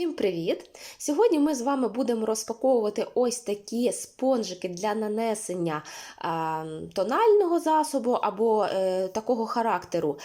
Всім привіт! Сьогодні ми з вами будемо розпаковувати ось такі спонжики для нанесення тонального засобу або е, такого характеру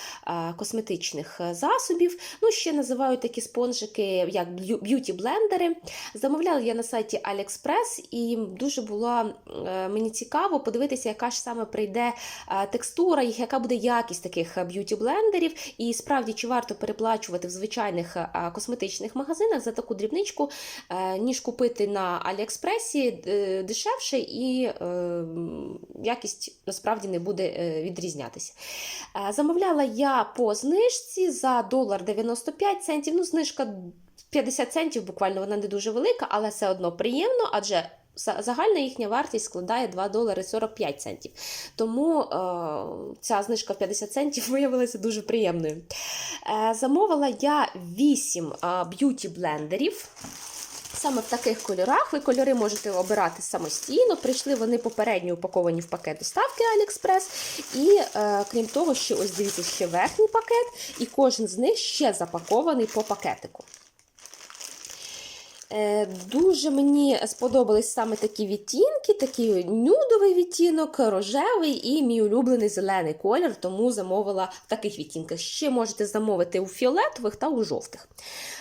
косметичних засобів. Ну, ще називають такі спонжики як б'юті-блендери. Замовляла я на сайті AliExpress і дуже було е, мені цікаво подивитися, яка ж саме прийде е, текстура, яка буде якість таких б'юті-блендерів, і справді чи варто переплачувати в звичайних косметичних магазинах за таку дрібничку, е, ніж купити на Аліекспресі е, дешевше і е, якість насправді не буде відрізнятися. Замовляла я по знижці за долар 95 центів. Ну, знижка 50 центів, буквально вона не дуже велика, але все одно приємно, адже Загальна їхня вартість складає 2 долари 45 центів. Тому е, ця знижка в 50 центів виявилася дуже приємною. Е, замовила я 8 е, б'юті-блендерів. Саме в таких кольорах ви кольори можете обирати самостійно. Прийшли вони попередньо упаковані в пакет доставки AliExpress. І е, крім того, ще ось дивіться ще верхній пакет, і кожен з них ще запакований по пакетику. Е, Дуже мені сподобались саме такі відтінки, такий нюдовий відтінок, рожевий і мій улюблений зелений колір, тому замовила в таких відтінках. Ще можете замовити у фіолетових та у жовтих.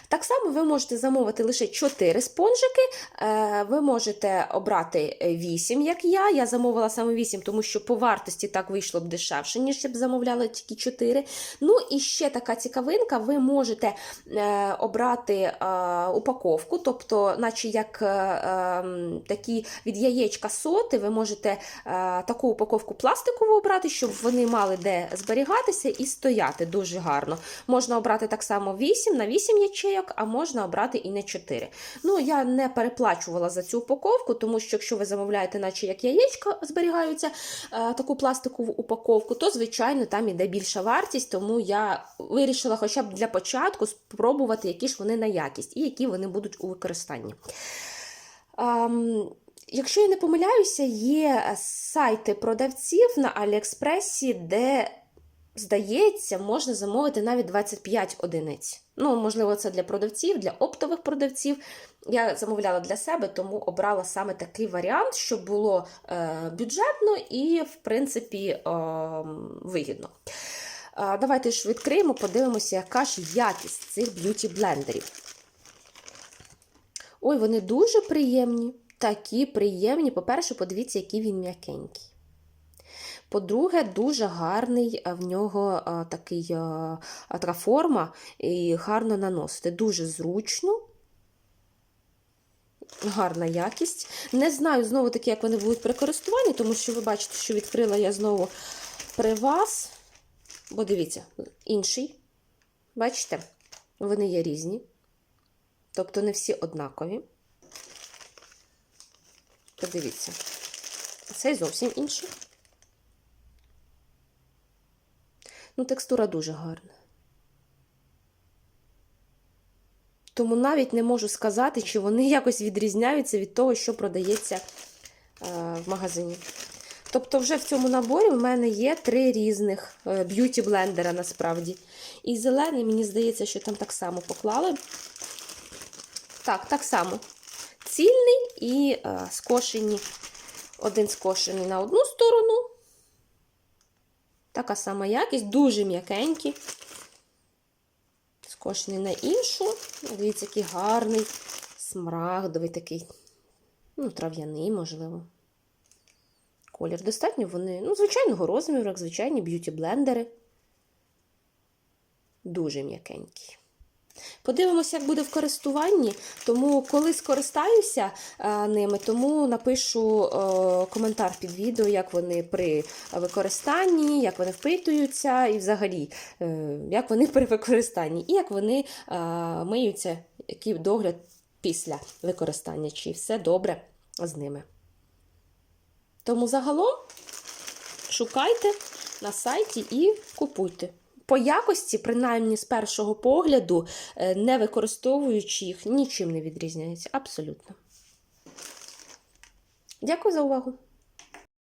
Так само ви можете замовити лише 4 спонжики. Е, Ви можете обрати 8, як я. Я замовила саме 8, тому що по вартості так вийшло б дешевше, ніж я б замовляла тільки 4. Ну і ще така цікавинка: ви можете е, обрати упаковку, тобто, наче як е, е, такі від яєчка соти, ви можете е, таку упаковку пластикову обрати, щоб вони мали де зберігатися і стояти дуже гарно. Можна обрати так само 8 на 8 ячейок, а можна обрати і на 4. Ну, я не переплачувала за цю упаковку, тому що якщо ви замовляєте, наче як яєчка зберігаються, е, таку пластикову упаковку, то, звичайно, там іде більша вартість, тому я вирішила хоча б для початку спробувати, які ж вони на якість і які вони будуть у використанні. Ем, Якщо я не помиляюся, є сайти продавців на Аліекспресі, де, здається, можна замовити навіть 25 одиниць. Ну, можливо, це для продавців, для оптових продавців. Я замовляла для себе, тому обрала саме такий варіант, щоб було е, бюджетно і, в принципі, е, вигідно. Е, давайте ж відкриємо, подивимося, яка ж якість цих б'юті-блендерів. Ой, вони дуже приємні. Такі приємні. По-перше, подивіться, який він м'якенький. По-друге, дуже гарний в нього а, такий а, така форма і гарно наносити. Дуже зручно. Гарна якість. Не знаю знову таки, як вони будуть при користуванні, тому що ви бачите, що відкрила я знову при вас. Бо дивіться, інший. Бачите, вони є різні. Тобто не всі однакові. Подивіться. Цей зовсім інший. Ну, текстура дуже гарна. Тому навіть не можу сказати, чи вони якось відрізняються від того, що продається е, в магазині. Тобто, вже в цьому наборі в мене є три різних е, б'юті-блендера насправді. І зелений, мені здається, що там так само поклали. Так, так само. Цільний і е, скошені. Один скошений на одну сторону. Така сама якість, дуже м'якенькі. Скошений на іншу. Дивіться, який гарний смарагдовий такий, ну, трав'яний, можливо. Колір достатньо вони, ну, звичайного розміру, як звичайні б'юті-блендери. Дуже м'якенькі. Подивимося, як буде в користуванні. Тому, коли скористаюся е, ними, тому напишу е, коментар під відео, як вони при використанні, як вони впитуються, і взагалі, е, як вони при використанні, і як вони миються, який догляд після використання, чи все добре з ними. Тому загалом шукайте на сайті і купуйте. По якості, принаймні з першого погляду, е, не використовуючи їх, нічим не відрізняється. Абсолютно. Дякую за увагу!